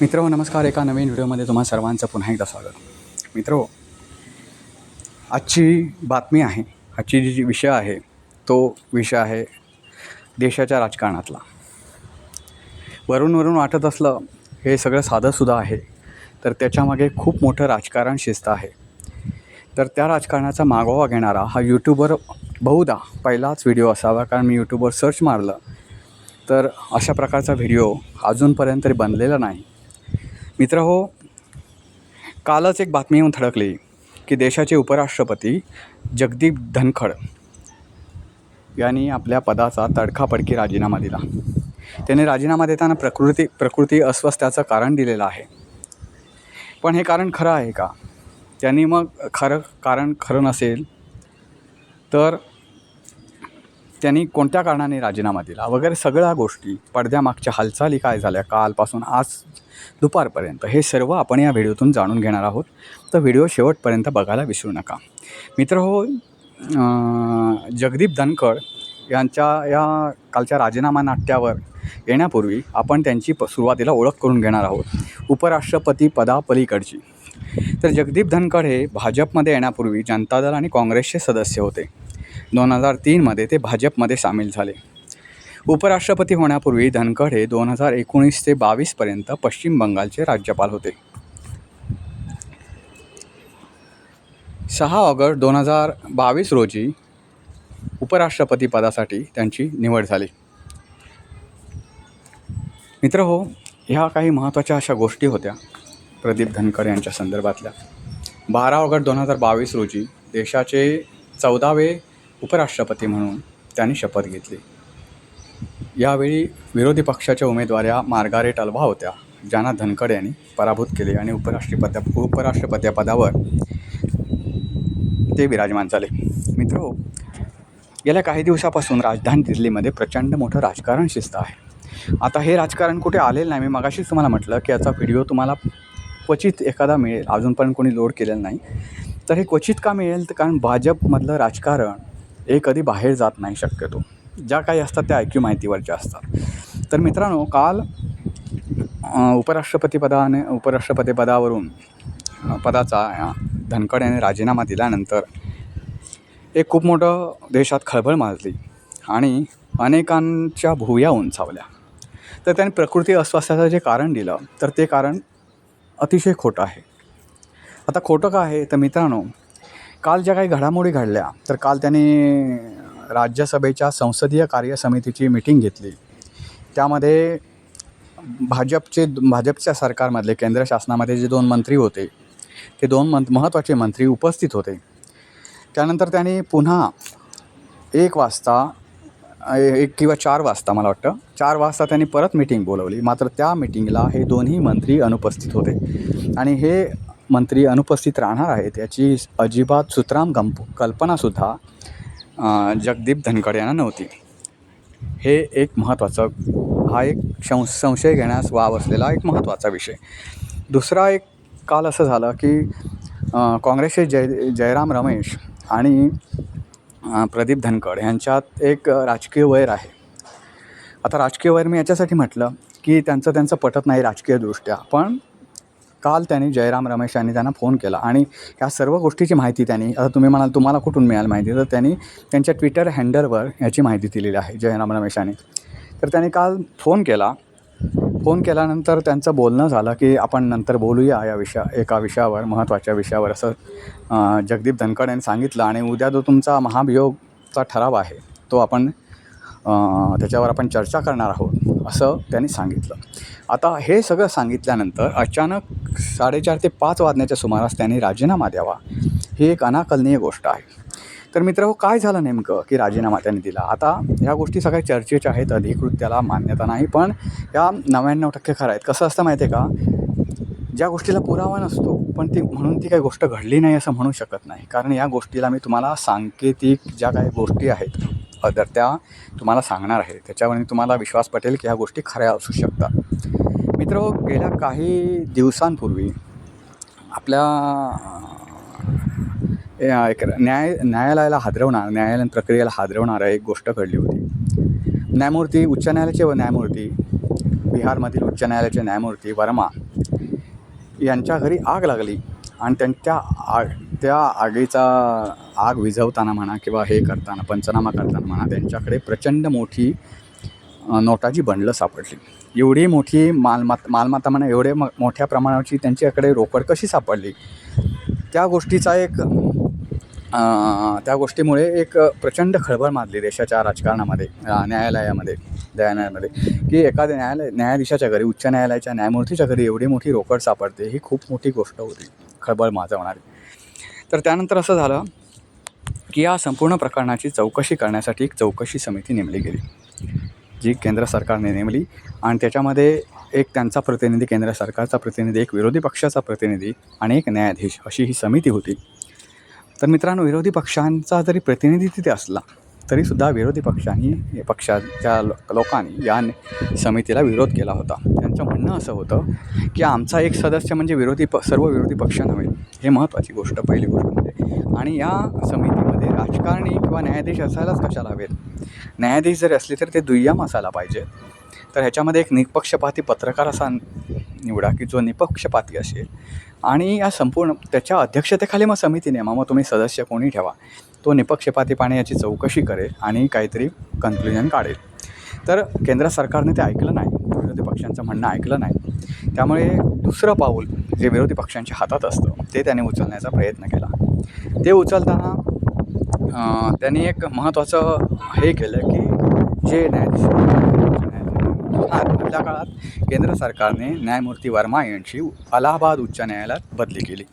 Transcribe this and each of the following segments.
मित्र नमस्कार. एका नवीन व्हिडिओमध्ये तुम्हा सर्वांचं पुन्हा एकदा स्वागत. मित्र आजची बातमी आहे आजची जी जी विषय आहे तो विषय आहे देशाच्या राजकारणातला. वरून वरून वाटत असलं हे सगळं साधंसुद्धा आहे तर त्याच्यामागे खूप मोठं राजकारण शिस्त आहे. तर त्या राजकारणाचा मागोवा घेणारा हा यूट्यूबर बहुधा पहिलाच व्हिडिओ असावा कारण मी यूट्यूबवर सर्च मारलं तर अशा प्रकारचा व्हिडिओ अजूनपर्यंत तरी बनलेला नाही. मित्र हो कालच एक बातमी येऊन थडकली की देशाचे उपराष्ट्रपती जगदीप धनखड यांनी आपल्या पदाचा तडकाफडकी राजीनामा दिला. त्याने राजीनामा देताना प्रकृती प्रकृती अस्वस्थ्याचं कारण दिलेलं आहे. पण हे कारण खरं आहे का? त्यांनी मग खरं कारण खरं नसेल तर त्यांनी कोणत्या कारणाने राजीनामा दिला? वगैरे सगळ्या गोष्टी पडद्यामागच्या हालचाली काय झाल्या? कालपासून आज दुपारपर्यंत. हे सर्व आपण या व्हिडिओतून जाणून घेणार आहोत. तर व्हिडिओ शेवटपर्यंत बघायला विसरू नका. मित्र हो जगदीप धनखड यांच्या या कालच्या राजीनामा नाट्यावर येण्यापूर्वी आपण त्यांची प सुरुवातीला ओळख करून घेणार आहोत. उपराष्ट्रपती पदापलीकडची. तर जगदीप धनखड हे भाजपमध्ये येण्यापूर्वी जनता दल आणि काँग्रेसचे सदस्य होते. दोन हजार तीनमध्ये ते भाजपमध्ये सामील झाले. उपराष्ट्रपती होण्यापूर्वी धनखड हे दोन हजार एकोणीस ते बावीसपर्यंत पश्चिम बंगालचे राज्यपाल होते. सहा ऑगस्ट दोन हजार बावीस रोजी उपराष्ट्रपती पदासाठी त्यांची निवड झाली. मित्र हो ह्या काही महत्त्वाच्या अशा गोष्टी होत्या प्रदीप धनखड यांच्या संदर्भातल्या. बारा ऑगस्ट दोन हजार बावीस रोजी देशाचे चौदावे उपराष्ट्रपती म्हणून त्यांनी शपथ घेतली. यावेळी विरोधी पक्षाच्या उमेदवाऱ्या मार्गारेट अल्वा होत्या ज्यांना धनखड यांनी पराभूत केले आणि उपराष्ट्रपत्या उपराष्ट्रपत्यापदावर ते विराजमान झाले. मित्र गेल्या काही दिवसापासून राजधानी दिल्लीमध्ये प्रचंड मोठं राजकारण शिस्त आहे. आता हे राजकारण कुठे आलेलं नाही मी मगाशीच तुम्हाला म्हटलं की याचा व्हिडिओ तुम्हाला क्वचित एखादा मिळेल अजूनपर्यंत कोणी लोड केलेलं नाही. तर हे क्वचित का मिळेल? तर कारण भाजपमधलं राजकारण हे कधी बाहेर जात नाही शक्यतो. ज्या काही असतात त्या ऐक्यू माहितीवरच्या असतात. तर मित्रांनो काल उपराष्ट्रपतीपदाने उपराष्ट्रपतीपदावरून पदाचा धनकड धनखड याने राजीनामा दिल्यानंतर एक खूप मोठं देशात खळबळ माजली आणि अनेकांच्या भुया उंचावल्या. तर त्याने प्रकृती अस्वास्थ्याचं जे कारण दिलं तर ते कारण अतिशय खोटं आहे. आता खोटं का आहे? तर मित्रांनो काल ज्या काही घडामोडी घडल्या तर काल त्यांनी राज्यसभेच्या संसदीय कार्य समितीची मिटिंग घेतली. त्यामध्ये भाजपचे भाजपच्या सरकारमधले केंद्र शासनामध्ये जे दोन मंत्री होते ते दोन मंत महत्त्वाचे मंत्री उपस्थित होते. त्यानंतर त्यांनी पुन्हा एक वाजता एक किंवा चार वाजता मला वाटतं चार वाजता त्यांनी परत मिटिंग बोलवली. मात्र त्या मिटिंगला हे दोन्ही मंत्री अनुपस्थित होते. आणि हे मंत्री अनुपस्थित राहणार आहेत याची अजिबात सुतराम गंप कल्पनासुद्धा जगदीप धनखड यांना नव्हती. हे एक महत्त्वाचं हा एक संस संशय घेण्यास वाव असलेला एक महत्त्वाचा विषय. दुसरा एक काल असं झालं की काँग्रेसचे जय जयराम रमेश आणि प्रदीप धनखड यांच्यात एक राजकीय वैर आहे. आता राजकीय वैर मी याच्यासाठी म्हटलं की त्यांचं त्यांचं पटत नाही राजकीयदृष्ट्या पण काल त्यांनी जयराम रमेश यांनी त्यांना फोन केला आणि या सर्व गोष्टीची माहिती त्यांनी आता तुम्ही म्हणाल तुम्हाला कुठून मिळाल माहिती? तर त्यांनी त्यांच्या ट्विटर हँडलवर याची माहिती दिलेली आहे जयराम रमेश यांनी. तर त्यांनी काल फोन केला. फोन केल्यानंतर त्यांचं बोलणं झालं की आपण नंतर बोलूया या विषया एका विषयावर महत्त्वाच्या विषयावर असं जगदीप धनखड यांनी सांगितलं. आणि उद्या जो तुमचा महाभियोगचा ठराव आहे तो आपण त्याच्यावर आपण चर्चा करणार आहोत असं त्यांनी सांगितलं. आता हे सगळं सांगितल्यानंतर अचानक साडेचार ते पाच वाजण्याच्या सुमारास त्यांनी राजीनामा द्यावा. ही एक अनाकलनीय गोष्ट आहे. तर मित्र हो काय झालं नेमकं की राजीनामा त्यांनी दिला? आता ह्या गोष्टी सगळ्या चर्चेच्या आहेत अधिकृत त्याला मान्यता नाही पण या नव्याण्णव टक्के खरं आहेत. कसं असतं माहिती आहे का? ज्या गोष्टीला पुरावा नसतो पण ती म्हणून ती काही गोष्ट घडली नाही असं म्हणू शकत नाही. कारण या गोष्टीला मी तुम्हाला सांकेतिक ज्या काही गोष्टी आहेत अदर त्या तुम्हाला सांगणार आहे. त्याच्यावर तुम्हाला विश्वास पटेल की ह्या गोष्टी खऱ्या असू शकतात. मित्र गेल्या काही दिवसांपूर्वी आपल्या या एक न्याय न्यायालयाला हादरवणार न्यायालयीन प्रक्रियेला हादरवणारा एक गोष्ट घडली होती. न्यायमूर्ती उच्च न्यायालयाचे व न्यायमूर्ती बिहारमधील उच्च न्यायालयाचे न्यायमूर्ती वर्मा यांच्या घरी आग लागली आणि त्यांच्या आग त्या आगीचा आग विझवताना म्हणा किंवा हे करताना पंचनामा करताना म्हणा त्यांच्याकडे प्रचंड मोठी नोटाची बंडलं सापडली. एवढी मोठी मालमत्ता मालमत्ता म्हणा एवढे म मोठ्या प्रमाणाची त्यांच्याकडे रोकड कशी सापडली? त्या गोष्टीचा एक त्या गोष्टीमुळे एक प्रचंड खळबळ माजली देशाच्या राजकारणामध्ये न्यायालयामध्ये न्यायालयामध्ये की एखाद्या न्यायालय न्यायाधीशाच्या घरी उच्च न्यायालयाच्या न्यायमूर्तीच्या घरी एवढी मोठी रोकड सापडते ही खूप मोठी गोष्ट होती खळबळ माजवणारी. तर त्यानंतर असं झालं की या संपूर्ण प्रकरणाची चौकशी करण्यासाठी एक चौकशी समिती नेमली गेली जी केंद्र सरकारने नेमली. आणि त्याच्यामध्ये एक त्यांचा प्रतिनिधी केंद्र सरकारचा प्रतिनिधी एक विरोधी पक्षाचा प्रतिनिधी आणि एक न्यायाधीश अशी ही समिती होती. तर मित्रांनो विरोधी पक्षांचा जरी प्रतिनिधी तिथे असला तरीसुद्धा विरोधी पक्षांनी पक्षाच्या लो- लोकांनी या समितीला विरोध केला होता. त्यांचं म्हणणं असं होतं की आमचा एक सदस्य म्हणजे विरोधी प सर्व विरोधी पक्ष नव्हे हे महत्त्वाची गोष्ट पहिली गोष्ट म्हणजे. आणि या समितीमध्ये राजकारणी किंवा न्यायाधीश असायलाच कशाला हवेत? न्यायाधीश जरी असले तर ते दुय्यम असायला पाहिजे तर ह्याच्यामध्ये एक निपक्षपाती पत्रकार असा निवडा की जो निपक्षपाती असेल. आणि या संपूर्ण त्याच्या अध्यक्षतेखाली मग समिती नेमा मग तुम्ही सदस्य कोणी ठेवा. तो निपक्षपातीपणे याची चौकशी करेल आणि काहीतरी कन्क्लुजन काढेल. तर केंद्र सरकारने ते ऐकलं नाही. विरोधी पक्षांचं म्हणणं ऐकलं नाही. त्यामुळे दुसरं पाऊल जे विरोधी पक्षांच्या हातात असतं ते त्याने उचलण्याचा प्रयत्न केला. ते उचलताना त्यांनी एक महत्त्वाचं हे केलं की जे न्यायाधीश काळात केंद्र सरकारने न्यायमूर्ती वर्मा यांची अलाहाबाद उच्च न्यायालयात बदली केली.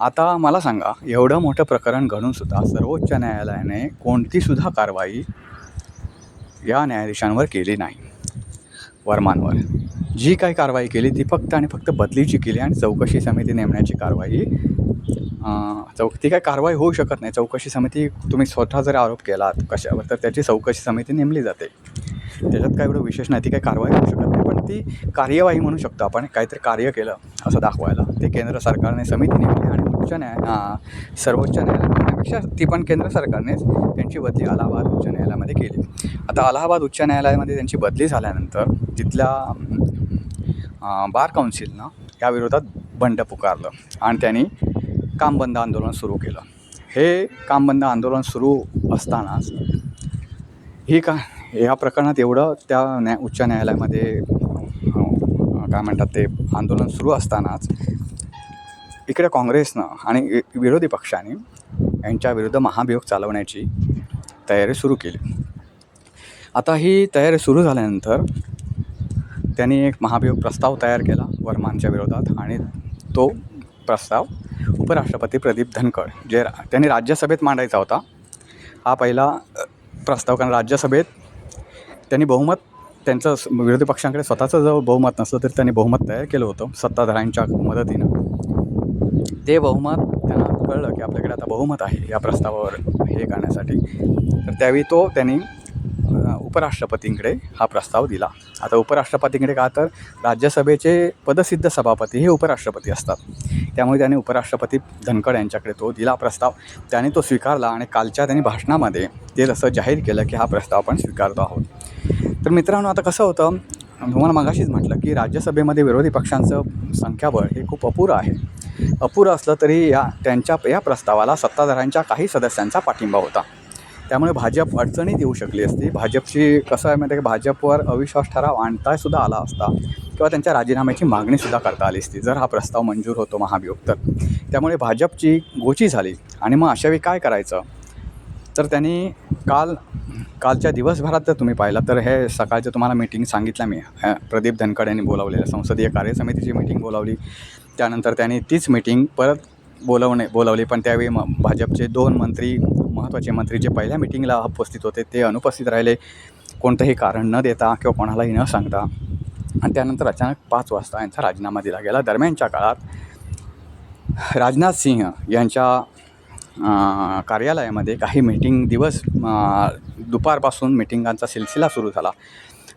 आता मला सांगा एवढं मोठं प्रकरण घडूनसुद्धा सर्वोच्च न्यायालयाने कोणतीसुद्धा कारवाई या न्यायाधीशांवर केली नाही. वर्मांवर जी काही कारवाई केली ती फक्त आणि फक्त बदलीची केली आणि चौकशी समिती नेमण्याची कारवाई चौक ती काय कारवाई होऊ शकत नाही. चौकशी समिती तुम्ही स्वतः जर आरोप केलात कशावर तर त्याची चौकशी समिती नेमली जाते. त्याच्यात काय एवढं विशेष नाही ती काही कारवाई होऊ शकत नाही. पण ती कार्यवाही म्हणू शकतो आपण काहीतरी कार्य केलं असं दाखवायला. ते केंद्र सरकारने समिती नेमली आणि उच्च न्याय सर्वोच्च न्यायालय म्हणण्यापेक्षा ती पण केंद्र सरकारनेच त्यांची बदली अलाहाबाद उच्च न्यायालयामध्ये केली. आता अलाहाबाद उच्च न्यायालयामध्ये त्यांची बदली झाल्यानंतर तिथल्या बार काउन्सिलनं या विरोधात बंड पुकारलं आणि त्यांनी कामबंद आंदोलन सुरू केलं. हे कामबंद आंदोलन सुरू असतानाच ही का या प्रकरणात एवढं त्या न्याय उच्च न्यायालयामध्ये काय म्हणतात ते आंदोलन सुरू असतानाच इकडे काँग्रेसनं आणि विरोधी पक्षाने यांच्या विरुद्ध महाभियोग चालवण्याची तयारी सुरू केली. आता ही तयारी सुरू झाल्यानंतर त्यांनी एक महाभियोग प्रस्ताव तयार केला वर्मांच्या विरोधात आणि तो प्रस्ताव उपराष्ट्रपती प्रदीप धनखड जे रा- त्यांनी राज्यसभेत मांडायचा होता. हा पहिला प्रस्ताव कारण राज्यसभेत त्यांनी बहुमत त्यांचं विरोधी पक्षांकडे स्वतःचं जर बहुमत नसलं तरी त्यांनी बहुमत तयार केलं होतं सत्ताधाऱ्यांच्या मदतीनं. ते बहुमत त्यांना कळलं की आपल्याकडे आता बहुमत आहे या प्रस्तावावर हे करण्यासाठी. तर त्यावेळी तो त्यांनी उपराष्ट्रपतींकडे हा प्रस्ताव दिला. आता उपराष्ट्रपतींकडे का तर राज्यसभेचे पदसिद्ध सभापती हे उपराष्ट्रपती असतात. त्यामुळे त्याने उपराष्ट्रपती धनखड यांच्याकडे तो दिला प्रस्ताव. त्याने तो स्वीकारला आणि कालच्या त्यांनी भाषणामध्ये ते तसं जाहीर केलं की हा प्रस्ताव आपण स्वीकारतो आहोत. तर मित्रांनो आता कसं होतं तुम्हाला मगाशीच म्हटलं की राज्यसभेमध्ये विरोधी पक्षांचं संख्याबळ हे खूप अपुरं आहे. अपुरं असलं तरी या त्यांच्या या प्रस्तावाला सत्ताधाऱ्यांच्या काही सदस्यांचा पाठिंबा होता. त्यामुळे भाजप अडचणीत येऊ शकली असती. भाजपची कसं आहे माहिती आहे की? भाजपवर अविश्वास ठराव आणतासुद्धा आला असता किंवा त्यांच्या राजीनाम्याची मागणीसुद्धा करता आली असती जर हा प्रस्ताव मंजूर होतो महाभियोग तर. त्यामुळे भाजपची गोची झाली आणि मग अशावेळी काय करायचं? तर त्यांनी काल कालच्या दिवसभरात जर तुम्ही पाहिलं तर हे सकाळचं तुम्हाला मीटिंग सांगितलं मी. प्रदीप धनखड यांनी बोलावलेलं संसदीय कार्यसमितीची मीटिंग बोलावली. त्यानंतर त्यांनी तीच मीटिंग परत बोलवणे बोलावली. पण त्यावेळी म भाजपचे दोन मंत्री महत्त्वाचे मंत्री जे पहिल्या मिटिंगला उपस्थित होते ते अनुपस्थित राहिले. कोणतंही कारण न देता किंवा कोणालाही न सांगता. आणि त्यानंतर अचानक पाच वाजता यांचा राजीनामा दिला गेला. दरम्यानच्या काळात राजनाथ सिंह यांच्या कार्यालयामध्ये काही मीटिंग दिवस दुपारपासून मिटिंगांचा सिलसिला सुरू झाला.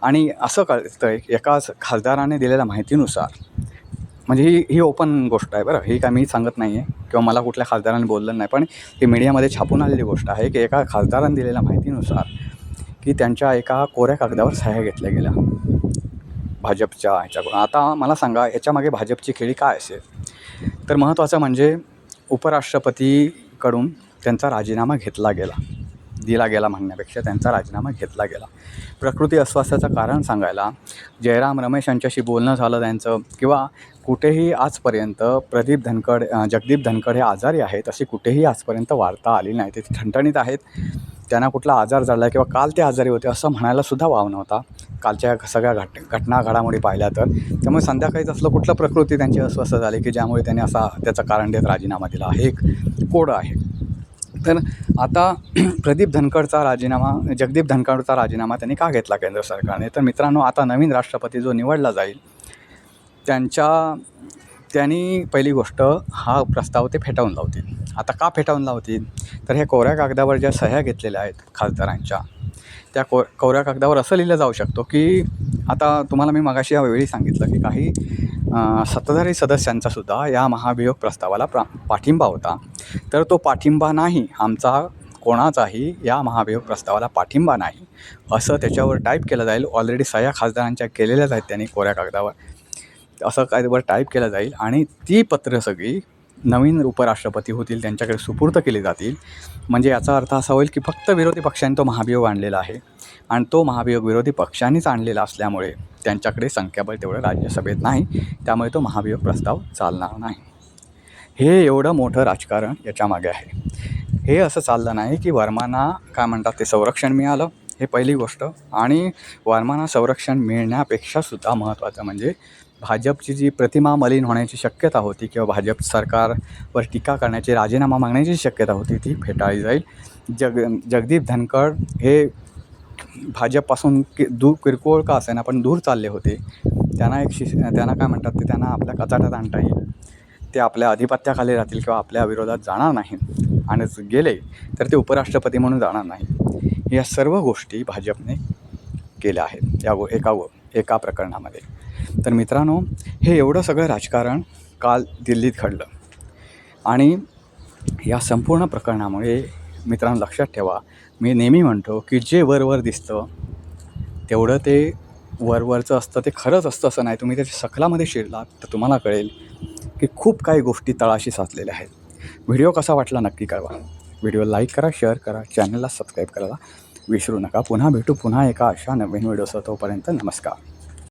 आणि असं कळतं आहे खासदाराने दिलेल्या माहितीनुसार म्हणजे ही ही ओपन गोष्ट आहे बरं. ही काय मी सांगत नाही आहे किंवा मला कुठल्या खासदाराने बोललं नाही. पण ही मीडियामध्ये छापून आलेली गोष्ट आहे की एका खासदाराने दिलेल्या माहितीनुसार की त्यांच्या एका कोऱ्या कागदावर सह्या घेतल्या गेल्या. भाजपच्या ह्याच्याकडून. आता मला सांगा याच्यामागे भाजपची खेळी काय असेल? तर महत्त्वाचं म्हणजे उपराष्ट्रपतीकडून त्यांचा राजीनामा घेतला गेला. दिला गेला म्हणण्यापेक्षा त्यांचा राजीनामा घेतला गेला. प्रकृती अस्वास्थ्याचं कारण सांगायला जयराम रमेश यांच्याशी बोलणं झालं त्यांचं किंवा कुठेही आजपर्यंत प्रदीप धनकड जगदीप धनकड हे आजारी आहेत अशी कुठेही आजपर्यंत वार्ता आली नाही. ते ठणठणीत आहेत. त्यांना कुठला आजार झाला किंवा काल ते आजारी होते असं म्हणायला सुद्धा वाव नव्हता. कालच्या सगळ्या घट घटना घडामोडी पाहिल्या तर. त्यामुळे संध्याकाळीच असलं कुठलं प्रकृती त्यांची अस्वस्थ झाली की ज्यामुळे त्यांनी असा त्याचं कारण देत राजीनामा दिला. हे एक कोडं आहे. तर आता प्रदीप धनखडचा राजीनामा जगदीप धनखडचा राजीनामा त्यांनी का घेतला केंद्र सरकारने? तर मित्रांनो आता नवीन राष्ट्रपती जो निवडला जाईल त्यांच्या त्यांनी पहिली गोष्ट हा प्रस्ताव ते फेटाळून लावतील. आता का फेटाळून लावतील? तर हे कोऱ्या कागदावर ज्या सह्या घेतलेल्या आहेत खासदारांच्या त्या को कोऱ्या कागदावर असं लिहिलं जाऊ शकतो की आता तुम्हाला मी मगाशी यावेळी सांगितलं की काही सत्ताधारी सदस्यांचा सुद्धा या महाभियोग प्रस्तावाला प्रा पाठिंबा होता. तर तो पाठिंबा नाही आमचा कोणाचाही या महाभियोग प्रस्तावाला पाठिंबा नाही असं त्याच्यावर टाईप केलं जाईल. ऑलरेडी सह्या खासदारांच्या केलेल्याच आहेत त्यांनी कोऱ्या कागदावर. असं काय वर टाईप केलं जाईल आणि ती पत्र सगळी नवीन उपराष्ट्रपती होतील त्यांच्याकडे सुपूर्द केली जातील. म्हणजे याचा अर्थ असा होईल की फक्त विरोधी पक्षांनी तो महाभियोग आणलेला आहे. आणि तो महाभियोग विरोधी पक्षांनीच आणलेला असल्यामुळे त्यांच्याकडे संख्याबळ तेवढं राज्यसभेत नाही. त्यामुळे तो महाभियोग प्रस्ताव चालणार नाही. हे एवढं मोठं राजकारण याच्यामागे आहे. हे असं चाललं नाही की वर्मांना काय म्हणतात ते संरक्षण मिळालं. हे पहिली गोष्ट. आणि वर्मांना संरक्षण मिळण्यापेक्षा सुद्धा महत्त्वाचं म्हणजे भाजपची जी प्रतिमा मलिन होण्याची शक्यता होती किंवा भाजप सरकारवर टीका करण्याची राजीनामा मागण्याची शक्यता होती ती फेटाळली जाईल. जग जगदीप धनखड हे भाजपपासून कि दूर किरकोळ का असेना पण दूर चालले होते. त्यांना एक शिष त्यांना काय म्हणतात ते त्यांना आपल्या कचाट्यात आणता येईल. ते आपल्या अधिपत्याखाली राहतील किंवा आपल्या विरोधात जाणार नाहीत. आणि गेले तर ते उपराष्ट्रपती म्हणून जाणार नाही या सर्व गोष्टी भाजपने केल्या आहेत. या गो एका एका प्रकरणामध्ये. तर मित्रांनो हे एवढं सगळं राजकारण काल दिल्लीत घडलं. आणि या संपूर्ण प्रकरणामुळे मित्रांनो लक्षात ठेवा मी नेहमी म्हणतो की जे वरवर दिसतं तेवढं ते वरवरचं असतं ते खरंच असतं असं नाही. तुम्ही त्याच्या सखलामध्ये शिरलात तर तुम्हाला कळेल की खूप काही गोष्टी तळाशी साचलेल्या आहेत. व्हिडिओ कसा वाटला नक्की कळवा. व्हिडिओ लाईक करा शेअर करा चॅनलला सबस्क्राईब करायला विसरू नका. पुन्हा भेटू पुन्हा एका अशा नवीन व्हिडिओसह तोपर्यंत नमस्कार.